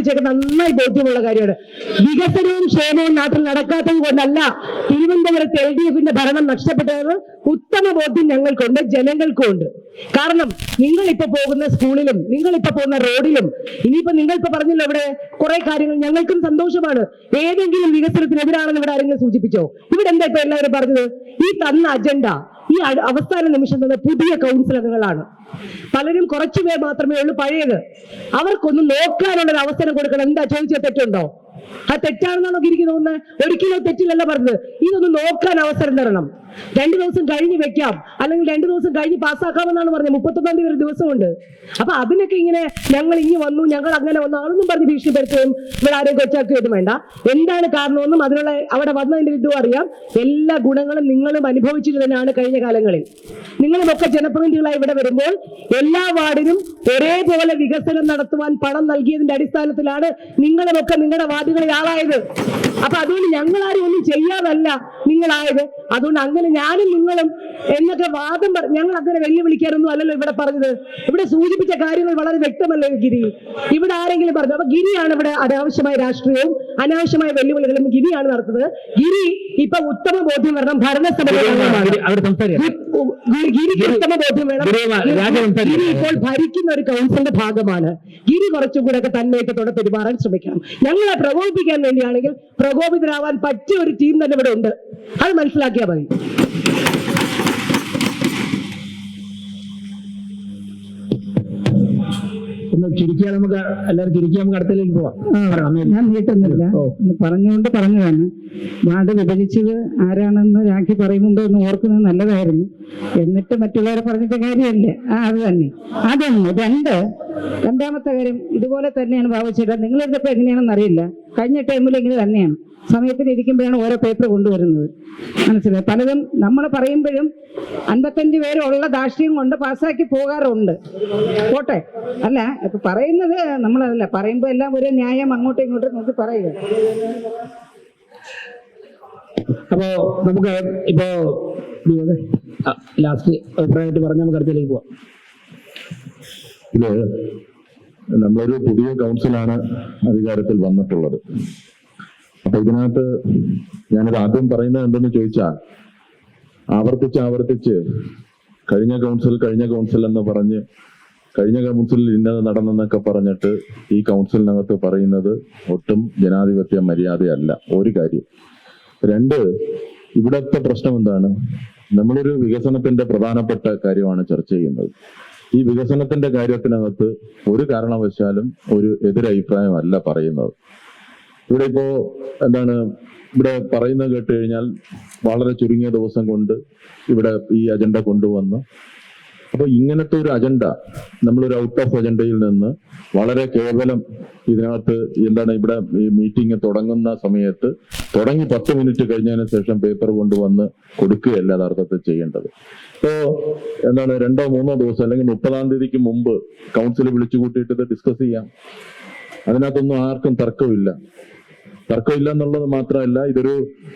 കുറിച്ചൊക്കെ നന്നായി ബോധ്യമുള്ള കാര്യമാണ്. വികസനവും ക്ഷേമവും നാട്ടിൽ നടക്കാത്തത് കൊണ്ടല്ല തിരുവനന്തപുരത്ത് എൽ ഡി എഫിന്റെ ഭരണം നഷ്ടപ്പെട്ടത് ഉത്തമ ബോധ്യം ഞങ്ങൾക്കുണ്ട് ജനങ്ങൾക്കും ഉണ്ട്. കാരണം നിങ്ങൾ ഇപ്പൊ പോകുന്ന സ്കൂളിലും നിങ്ങൾ ഇപ്പൊ പോകുന്ന റോഡിലും ഇനിയിപ്പോ നിങ്ങൾ ഇപ്പൊ പറഞ്ഞല്ലോ ഇവിടെ കുറെ കാര്യങ്ങൾ ഞങ്ങൾക്കും സന്തോഷമാണ്. ഏതെങ്കിലും വികസനത്തിനെതിരാണെന്ന് ഇവിടെ ആരെങ്കിലും സൂചിപ്പിച്ചോ? ഇവിടെ എന്താ ഇപ്പൊ എല്ലാവരും പറഞ്ഞത്? ഈ തന്ന അജണ്ട ഈ അവസാന നിമിഷം തന്നെ പുതിയ കൗൺസിൽ അംഗങ്ങളാണ് പലരും കുറച്ചു പേർ മാത്രമേ ഉള്ളൂ പഴയത്. അവർക്കൊന്ന് നോക്കാനുള്ള ഒരു അവസരം കൊടുക്കണം. എന്താ ചോദിച്ച തെറ്റുണ്ടോ? ആ തെറ്റാണെന്നാണോ ഗിരിക്ക് തോന്നുന്നത് ഒരിക്കലും തെറ്റില്ലല്ല പറഞ്ഞത്. ഇതൊന്ന് നോക്കാൻ അവസരം തരണം. രണ്ടു ദിവസം കഴിഞ്ഞ് വെക്കാം. അല്ലെങ്കിൽ രണ്ടു ദിവസം കഴിഞ്ഞ് പാസ്സാക്കാമെന്നാണ് പറഞ്ഞത്. മുപ്പത്തൊന്നാം തീയതി ഒരു ദിവസമുണ്ട്. അപ്പൊ അതിനൊക്കെ ഇങ്ങനെ ഞങ്ങൾ ഇനി വന്നു ഞങ്ങൾ അങ്ങനെ വന്നു അതൊന്നും പറഞ്ഞ് ഭീഷണിപ്പെടുത്തുകയും ഇവിടെ ആരും കൊച്ചാക്കുകയും വേണ്ട. എന്താണ് കാരണമെന്നും അതിനുള്ള അവിടെ വന്നതിന്റെ ഇതും അറിയാം. എല്ലാ ഗുണങ്ങളും നിങ്ങളും അനുഭവിച്ചിട്ട് തന്നെയാണ് കഴിഞ്ഞ കാലങ്ങളിൽ. നിങ്ങളുമൊക്കെ ജനപ്രതിനിധികളായി ഇവിടെ വരുമ്പോൾ എല്ലാ വാർഡിനും ഒരേപോലെ വികസനം നടത്തുവാൻ പണം നൽകിയതിന്റെ അടിസ്ഥാനത്തിലാണ് നിങ്ങളുമൊക്കെ നിങ്ങളുടെ വാർഡുകളിൽ ആളായത് അപ്പൊ അതുകൊണ്ട് ഞങ്ങളാരും ഒന്നും ചെയ്യാതല്ല നിങ്ങളായത്. അതുകൊണ്ട് അങ്ങനെ ഞാനും നിങ്ങളും എന്നൊക്കെ വാദം പറ- ഞങ്ങൾ അങ്ങനെ വെല്ലുവിളിക്കാനൊന്നും അല്ലല്ലോ ഇവിടെ പറഞ്ഞത്. ഇവിടെ സൂചിപ്പിച്ച കാര്യങ്ങൾ വളരെ വ്യക്തമല്ലേ ഗിരി? ഇവിടെ ആരെങ്കിലും പറഞ്ഞു. അപ്പൊ ഗിരിയാണ് ഇവിടെ അനാവശ്യമായ രാഷ്ട്രീയവും അനാവശ്യമായ വെല്ലുവിളികളും ഗിരിയാണ് നടത്തുന്നത്. ഗിരി ഇപ്പൊ ഉത്തമ ബോധ്യം വരണം അംഗമാണ്. ഗിരി- ഗിരിക്ക് ഉത്തമ ബോധ്യം വേണം. ഗിരി, രാജ സംസാരിക്കാം. ഗിരി ഇപ്പോൾ ഭരിക്കുന്ന ഒരു കൗൺസിലിന്റെ ഭാഗമാണ്. ഗിരി കുറച്ചും കൂടെ ഒക്കെ തുടർ പെരുമാറാൻ ശ്രമിക്കണം. ഞങ്ങളെ പ്രകോപിപ്പിക്കാൻ വേണ്ടിയാണെങ്കിൽ പ്രകോപിതരാവാൻ പറ്റിയ ഒരു ടീം തന്നെ ഇവിടെ ഉണ്ട്. അത് മനസ്സിലാക്കിയാൽ മതി. ഒന്ന് ചിരിക്കാൻ നമുക്ക് എല്ലാവർക്കും ഇരിക്കാൻ നമുക്ക് അടുത്തേക്ക് പോവാം. ഞാൻ നീട്ടുന്നില്ല. ഒന്ന് പറഞ്ഞുകൊണ്ട് പറഞ്ഞതാണ്. വാർഡ് വിഭജിച്ചത് ആരാണെന്ന് രാഖി പറയുന്നുണ്ടോ എന്ന് ഓർക്കുന്നത് നല്ലതായിരുന്നു. എന്നിട്ട് മറ്റുള്ളവരെ പറഞ്ഞിട്ട് കാര്യമല്ലേ. ആ അത് തന്നെ. അതൊന്ന് രണ്ട്. രണ്ടാമത്തെ കാര്യം ഇതുപോലെ തന്നെയാണ് ഭാവിച്ചിട്ട് നിങ്ങളെടുത്തപ്പോ എങ്ങനെയാണെന്ന് അറിയില്ല. കഴിഞ്ഞ ടൈമിൽ ഇങ്ങനെ തന്നെയാണ്. സമയത്തിന് ഇരിക്കുമ്പോഴാണ് ഓരോ പേപ്പർ കൊണ്ടുവരുന്നത്. മനസ്സിലായി? പലതും നമ്മൾ പറയുമ്പോഴും അൻപത്തഞ്ച് പേരുള്ള ദാഷ്ട്യം കൊണ്ട് പാസ്സാക്കി പോകാറുണ്ട്. പോട്ടെ? അല്ല ഇപ്പൊ പറയുന്നത് നമ്മളതല്ല. പറയുമ്പോ എല്ലാം ഒരു ന്യായം അങ്ങോട്ടും ഇങ്ങോട്ടും നോക്കി പറയുക. അപ്പോ നമുക്ക് ഇപ്പോ ലാസ്റ്റ് അഭിപ്രായമായിട്ട് പറഞ്ഞ് നമുക്ക് അടുത്തേക്ക് പോവാം. ഇത് നമ്മളൊരു പുതിയ കൗൺസിലാണ് അധികാരത്തിൽ വന്നിട്ടുള്ളത്. അപ്പൊ ഇതിനകത്ത് ഞാനിത് ആദ്യം പറയുന്നത് എന്തെന്ന് ചോദിച്ചാൽ ആവർത്തിച്ച് ആവർത്തിച്ച് കഴിഞ്ഞ കൗൺസിൽ കഴിഞ്ഞ കൗൺസിൽ എന്ന് പറഞ്ഞ് കഴിഞ്ഞ കൗൺസിലിൽ ഇന്നത് നടന്നെന്നൊക്കെ പറഞ്ഞിട്ട് ഈ കൗൺസിലിനകത്ത് പറയുന്നത് ഒട്ടും ജനാധിപത്യ മര്യാദയല്ല. ഒരു കാര്യം. രണ്ട് ഇവിടത്തെ പ്രശ്നം എന്താണ്? നമ്മളൊരു വികസനത്തിന്റെ പ്രധാനപ്പെട്ട കാര്യമാണ് ചർച്ച ചെയ്യുന്നത്. ഈ വികസനത്തിന്റെ കാര്യത്തിനകത്ത് ഒരു കാരണവശാലും ഒരു എതിരഭിപ്രായമല്ല പറയുന്നത്. ഇവിടെ ഇപ്പോ എന്താണ് ഇവിടെ പറയുന്നത് കേട്ട് കഴിഞ്ഞാൽ വളരെ ചുരുങ്ങിയ ദിവസം കൊണ്ട് ഇവിടെ ഈ അജണ്ട കൊണ്ടുവന്ന്. അപ്പൊ ഇങ്ങനത്തെ ഒരു അജണ്ട നമ്മളൊരു ഔട്ട് ഓഫ് അജണ്ടയിൽ നിന്ന് വളരെ കേവലം ഇതിനകത്ത് എന്താണ് ഇവിടെ ഈ മീറ്റിംഗ് തുടങ്ങുന്ന സമയത്ത് തുടങ്ങി പത്ത് മിനിറ്റ് കഴിഞ്ഞതിന് ശേഷം പേപ്പർ കൊണ്ടുവന്ന് കൊടുക്കുകയല്ല യഥാർത്ഥത്തിൽ ചെയ്യേണ്ടത്. ഇപ്പോ എന്താണ് രണ്ടോ മൂന്നോ ദിവസം അല്ലെങ്കിൽ മുപ്പതാം തീയതിക്ക് മുമ്പ് കൗൺസിൽ വിളിച്ചു കൂട്ടിയിട്ട് ഡിസ്കസ് ചെയ്യാം. അതിനകത്തൊന്നും ആർക്കും തർക്കമില്ല തർക്കമില്ല എന്നുള്ളത് മാത്രമല്ല ഇതൊരു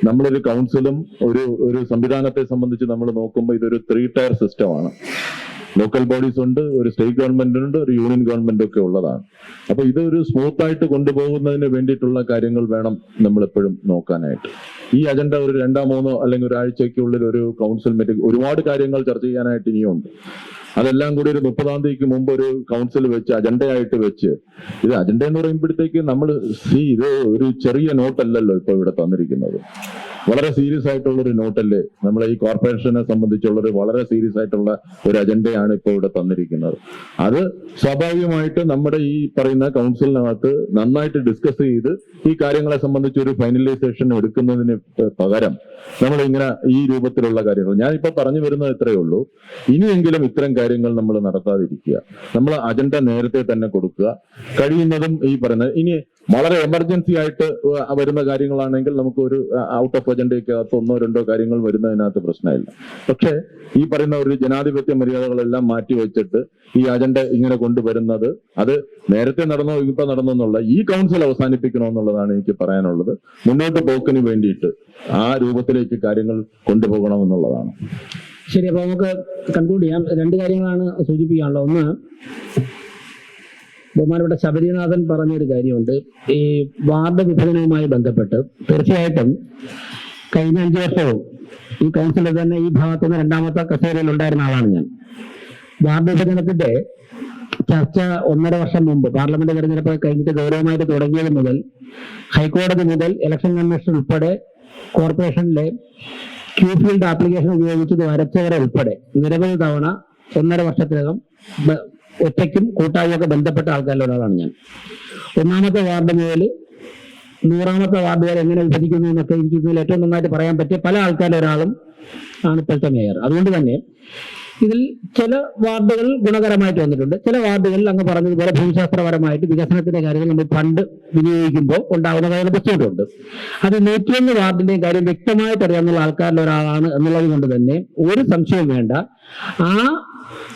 നമ്മളൊരു കൗൺസിലും ഒരു ഒരു സംവിധാനത്തെ സംബന്ധിച്ച് നമ്മൾ നോക്കുമ്പോൾ ഇതൊരു ത്രീ ടയർ സിസ്റ്റമാണ് ലോക്കൽ ബോഡീസ് ഉണ്ട് ഒരു സ്റ്റേറ്റ് ഗവൺമെന്റ് ഉണ്ട് ഒരു യൂണിയൻ ഗവൺമെന്റ് ഒക്കെ ഉള്ളതാണ്. അപ്പൊ ഇതൊരു സ്മൂത്ത് ആയിട്ട് കൊണ്ടുപോകുന്നതിന് വേണ്ടിയിട്ടുള്ള കാര്യങ്ങൾ വേണം നമ്മൾ എപ്പോഴും നോക്കാനായിട്ട്. ഈ അജണ്ട ഒരു രണ്ടോ മൂന്നോ അല്ലെങ്കിൽ ഒരാഴ്ചയ്ക്കുള്ളിൽ ഒരു കൗൺസിൽ മീറ്റിംഗ് ഒരുപാട് കാര്യങ്ങൾ ചർച്ച ചെയ്യാനായിട്ട് ഇനിയുണ്ട്. അതെല്ലാം കൂടി ഒരു മുപ്പതാം തീയതിക്ക് മുമ്പ് ഒരു കൗൺസിൽ വെച്ച് അജണ്ടയായിട്ട് വെച്ച്. ഇത് അജണ്ട എന്ന് പറയുമ്പോഴത്തേക്ക് നമ്മൾ സി ഇത് ഒരു ചെറിയ നോട്ടല്ലല്ലോ ഇപ്പൊ ഇവിടെ തന്നിരിക്കുന്നത്. വളരെ സീരിയസ് ആയിട്ടുള്ള ഒരു നോട്ടല്ലേ? നമ്മളെ ഈ കോർപ്പറേഷനെ സംബന്ധിച്ചുള്ള ഒരു വളരെ സീരിയസ് ആയിട്ടുള്ള ഒരു അജണ്ടയാണ് ഇപ്പോൾ ഇവിടെ തന്നിരിക്കുന്നത്. അത് സ്വാഭാവികമായിട്ട് നമ്മുടെ ഈ പറയുന്ന കൗൺസിലിനകത്ത് നന്നായിട്ട് ഡിസ്കസ് ചെയ്ത് ഈ കാര്യങ്ങളെ സംബന്ധിച്ച് ഒരു ഫൈനലൈസേഷൻ എടുക്കുന്നതിന് പകരം നമ്മൾ ഇങ്ങനെ ഈ രൂപത്തിലുള്ള കാര്യങ്ങൾ. ഇപ്പൊ പറഞ്ഞു വരുന്നത് ഇത്രയേ ഉള്ളൂ. ഇനിയെങ്കിലും ഇത്തരം കാര്യങ്ങൾ നമ്മൾ നടത്താതിരിക്കുക. നമ്മൾ അജണ്ട നേരത്തെ തന്നെ കൊടുക്കുക. കഴിയുന്നതും ഈ പറയുന്നത്. ഇനി വളരെ എമർജൻസി ആയിട്ട് വരുന്ന കാര്യങ്ങളാണെങ്കിൽ നമുക്ക് ഒരു ഔട്ട് ഓഫ് അജണ്ടയ്ക്കകത്ത് ഒന്നോ രണ്ടോ കാര്യങ്ങൾ വരുന്നതിനകത്ത് പ്രശ്നമില്ല. പക്ഷേ ഈ പറയുന്ന ഒരു ജനാധിപത്യ മര്യാദകളെല്ലാം മാറ്റി വെച്ചിട്ട് ഈ അജണ്ട ഇങ്ങനെ കൊണ്ടുവരുന്നത് അത് നേരത്തെ നടന്നോ ഇപ്പൊ നടന്നോ എന്നുള്ള ഈ കൗൺസിൽ അവസാനിപ്പിക്കണമെന്നുള്ളതാണ് എനിക്ക് പറയാനുള്ളത്. മുന്നോട്ട് പോക്കിന് വേണ്ടിയിട്ട് ആ രൂപത്തിലേക്ക് കാര്യങ്ങൾ കൊണ്ടുപോകണമെന്നുള്ളതാണ് ശരി അപ്പൊ നമുക്ക് കൺക്ലൂഡ് ചെയ്യാം. രണ്ട് കാര്യങ്ങളാണ് സൂചിപ്പിക്കാനുള്ളത്. ഒന്ന് ബഹുമാനപ്പെട്ട ശബരിനാഥൻ പറഞ്ഞൊരു കാര്യമുണ്ട്. ഈ വാർഡ് വിഭജനവുമായി ബന്ധപ്പെട്ട് തീർച്ചയായിട്ടും കഴിഞ്ഞ അഞ്ചു വർഷവും ഈ കൗൺസിലിൽ തന്നെ ഈ ഭാഗത്ത് നിന്ന് രണ്ടാമത്തെ കസേരയിൽ ഉണ്ടായിരുന്ന ആളാണ് ഞാൻ. വാർഡ് വിഭജനത്തിന്റെ ചർച്ച ഒന്നര വർഷം മുമ്പ് പാർലമെന്റ് തെരഞ്ഞെടുപ്പ് കഴിഞ്ഞിട്ട് ഗൗരവമായിട്ട് തുടങ്ങിയത് മുതൽ ഹൈക്കോടതി മുതൽ ഇലക്ഷൻ കമ്മീഷൻ ഉൾപ്പെടെ കോർപ്പറേഷനിലെ ക്യൂ ഫീൽഡ് ആപ്ലിക്കേഷൻ ഉപയോഗിച്ചത് വരച്ചവരെ ഉൾപ്പെടെ നിരവധി തവണ ഒന്നര വർഷത്തിനകം ഒറ്റയ്ക്കും കൂട്ടായും ഒക്കെ ബന്ധപ്പെട്ട ആൾക്കാരിൽ ഒരാളാണ് ഞാൻ. ഒന്നാമത്തെ വാർഡ് മുതൽ നൂറാമത്തെ വാർഡ് വരെ എങ്ങനെ വിഭജിക്കുന്നു എന്നൊക്കെ എനിക്ക് ഏറ്റവും നന്നായിട്ട് പറയാൻ പറ്റിയ പല ആൾക്കാരിൽ ഒരാളും ആണ് ഇപ്പോഴത്തെ മേയർ. അതുകൊണ്ട് തന്നെ ഇതിൽ ചില വാർഡുകൾ ഗുണകരമായിട്ട് വന്നിട്ടുണ്ട്. ചില വാർഡുകളിൽ അങ്ങ് പറഞ്ഞതുപോലെ ഭൂമിശാസ്ത്രപരമായിട്ട് വികസനത്തിന്റെ കാര്യങ്ങൾ നമ്മൾ ഫണ്ട് വിനിയോഗിക്കുമ്പോൾ ഉണ്ടാകുന്ന കാര്യങ്ങൾ ബുദ്ധിമുട്ടുണ്ട്. അത് നൂറ്റിയൊന്ന് വാർഡിന്റെയും കാര്യം വ്യക്തമായിട്ട് അറിയാവുന്ന ആൾക്കാരിൽ ഒരാളാണ് എന്നുള്ളത് കൊണ്ട് തന്നെ ഒരു സംശയം വേണ്ട. ആ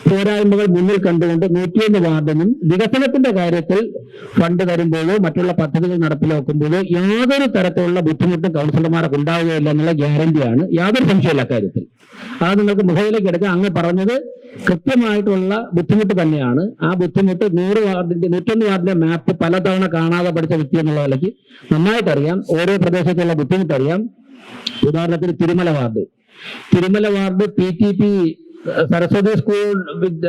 പോരായ്മകൾ മുന്നിൽ കണ്ടുകൊണ്ട് നൂറ്റിയൊന്ന് വാർഡിനും വികസനത്തിന്റെ കാര്യത്തിൽ ഫണ്ട് തരുമ്പോഴോ മറ്റുള്ള പദ്ധതികൾ നടപ്പിലാക്കുമ്പോഴോ യാതൊരു തരത്തിലുള്ള ബുദ്ധിമുട്ടും കൗൺസിലർമാർക്ക് ഉണ്ടാവുകയില്ല എന്നുള്ള ഗ്യാരണ്ടിയാണ് യാതൊരു സംശയമില്ല കാര്യത്തിൽ അത് നിങ്ങൾക്ക് മുഖയിലേക്ക് എടുക്കാം. അങ്ങ് പറഞ്ഞത് കൃത്യമായിട്ടുള്ള ബുദ്ധിമുട്ട് തന്നെയാണ്. ആ ബുദ്ധിമുട്ട് നൂറ് വാർഡിന്റെ നൂറ്റൊന്ന് വാർഡിന്റെ മാപ്പ് പലതവണ കാണാതെ പഠിച്ച വ്യക്തി എന്നുള്ള നിലയ്ക്ക് നന്നായിട്ടറിയാം. ഓരോ പ്രദേശത്തുള്ള ബുദ്ധിമുട്ടറിയാം. ഉദാഹരണത്തിന് Thirumala ward. Thirumala ward P T P Saraswati school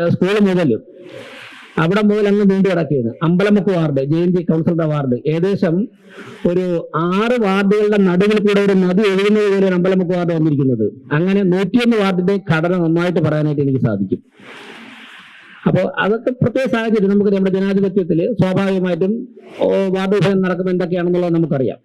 school മുതൽ അവിടെ മുതൽ അങ്ങ് നീണ്ടു കിടക്കുകയാണ്. Ambalamukku ward J N G കൗൺസിലറുടെ ward. ഏകദേശം ഒരു ആറ് വാർഡുകളുടെ നടുവിൽ കൂടെ ഒരു നദി ഒഴുകുന്നത് പോലെ അമ്പലമുക്ക് വാർഡ് വന്നിരിക്കുന്നത്. അങ്ങനെ നൂറ്റിയൊന്ന് വാർഡിന്റെ ഘടന നന്നായിട്ട് പറയാനായിട്ട് എനിക്ക് സാധിക്കും. അപ്പോൾ അതൊക്കെ പ്രത്യേക സാഹചര്യം. നമുക്ക് നമ്മുടെ ജനാധിപത്യത്തിൽ സ്വാഭാവികമായിട്ടും വാർഡ് വിഭജനം നടക്കുമ്പോൾ എന്തൊക്കെയാണെന്നുള്ളത് നമുക്കറിയാം.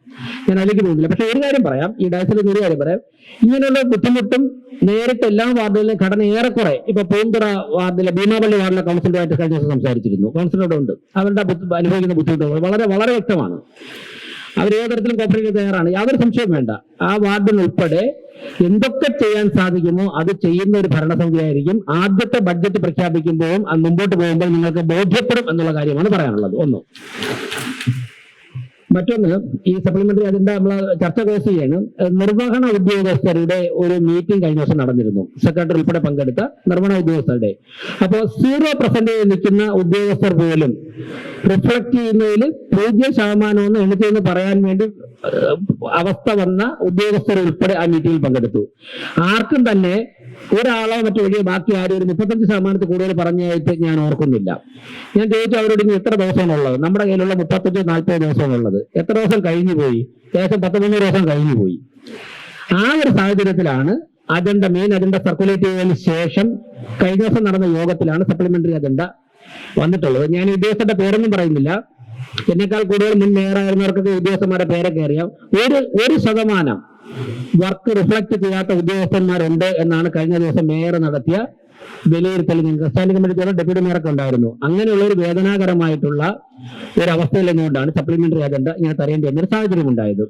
ഞാൻ അതിലേക്ക് പോകുന്നില്ല. പക്ഷെ ഒരു കാര്യം പറയാം. ഈ ഡയസിൽ ഒരു കാര്യം പറയാം. ഇങ്ങനെയുള്ള ബുദ്ധിമുട്ടും നേരിട്ട് എല്ലാ വാർഡുകളിലും ഘടന ഏറെക്കുറെ ഇപ്പൊ പൂന്തുറ വാർഡിലെ ഭീമാപള്ളി വാർഡിലെ കൗൺസിലറുമായിട്ട് കഴിഞ്ഞ ദിവസം സംസാരിച്ചിരുന്നു. കൗൺസിലറുടെ ഉണ്ട്. അവരുടെ അനുഭവിക്കുന്ന ബുദ്ധിമുട്ടുകൾ വളരെ വളരെ വ്യക്തമാണ്. അവർ ഏത് തരത്തിലും കോപ്പറേറ്റ് തയ്യാറാണ്. യാതൊരു സംശയവും വേണ്ട. ആ വാർഡിൽ ഉൾപ്പെടെ എന്തൊക്കെ ചെയ്യാൻ സാധിക്കുമോ അത് ചെയ്യുന്ന ഒരു ഭരണസമിതി ആയിരിക്കും ആദ്യത്തെ ബഡ്ജറ്റ് പ്രഖ്യാപിക്കുമ്പോഴും മുമ്പോട്ട് പോകുമ്പോൾ നിങ്ങൾക്ക് ബോധ്യപ്പെടും എന്നുള്ള കാര്യമാണ് പറയാനുള്ളത്. ഒന്ന്. മറ്റൊന്ന് ഈ സപ്ലിമെന്ററി അതിന്റെ നമ്മൾ ചർച്ച ക്ലോസ് ചെയ്യാണ്. നിർവഹണ ഉദ്യോഗസ്ഥരുടെ ഒരു മീറ്റിംഗ് കഴിഞ്ഞ ദിവസം നടന്നിരുന്നു. സെക്രട്ടറി ഉൾപ്പെടെ പങ്കെടുത്ത നിർവഹണ ഉദ്യോഗസ്ഥരുടെ. അപ്പോൾ സീറോ പെർസെന്റേജ് നിൽക്കുന്ന ഉദ്യോഗസ്ഥർ പോലും റിഫ്ലക്ട് ചെയ്യുന്നതിൽ പൂജ്യം ശതമാനം ഒന്ന് എണ്ണുമെന്ന് പറയാൻ വേണ്ടി അവസ്ഥ വന്ന ഉദ്യോഗസ്ഥർ ഉൾപ്പെടെ ആ മീറ്റിംഗിൽ പങ്കെടുത്തു. ആർക്കും തന്നെ ഒരാളോ മറ്റു ഒഴികെ ബാക്കി ആരും ഒരു മുപ്പത്തഞ്ച് ശതമാനത്തിൽ കൂടുതൽ പറഞ്ഞായിട്ട് ഞാൻ ഓർക്കുന്നില്ല. ഞാൻ ചോദിച്ചു അവരോട് ഇനി എത്ര ദിവസമാണുള്ളത്? നമ്മുടെ കയ്യിലുള്ള മുപ്പത്തഞ്ച് നാൽപ്പതോ ദിവസമാണുള്ളത്. എത്ര ദിവസം കഴിഞ്ഞു പോയി? ഏകദേശം പത്ത് മുന്നൂറ് ദിവസം കഴിഞ്ഞു പോയി. ആ ഒരു സാഹചര്യത്തിലാണ് അജണ്ട മെയിൻ അജണ്ട സർക്കുലേറ്റ് ചെയ്തതിന് ശേഷം കഴിഞ്ഞ ദിവസം നടന്ന യോഗത്തിലാണ് സപ്ലിമെന്ററി അജണ്ട വന്നിട്ടുള്ളത്. ഞാൻ ഈ ഉദ്യോഗസ്ഥരുടെ പേരൊന്നും പറയുന്നില്ല. എന്നെക്കാൾ കൂടുതൽ മുൻ മേയറായിരുന്നവർക്കൊക്കെ ഉദ്യോഗസ്ഥന്മാരുടെ പേരൊക്കെ അറിയാം. ഒരു ഒരു ശതമാനം വർക്ക് റിഫ്ലക്ട് ചെയ്യാത്ത ഉദ്യോഗസ്ഥന്മാരുണ്ട് എന്നാണ് കഴിഞ്ഞ ദിവസം മേയർ നടത്തിയ വിലയിരുത്തൽ ഞങ്ങൾക്ക് സ്റ്റാൻഡിംഗ് കമ്മിറ്റിയുടെ ഡെപ്യൂട്ടി മേയറൊക്കെ ഉണ്ടായിരുന്നു. അങ്ങനെയുള്ള ഒരു വേദനാകരമായിട്ടുള്ള ഒരു അവസ്ഥയിൽ നിന്നുകൊണ്ടാണ് സപ്ലിമെന്ററി അജണ്ട ഇങ്ങനെ തരേണ്ടി വന്നൊരു സാഹചര്യം ഉണ്ടായത്.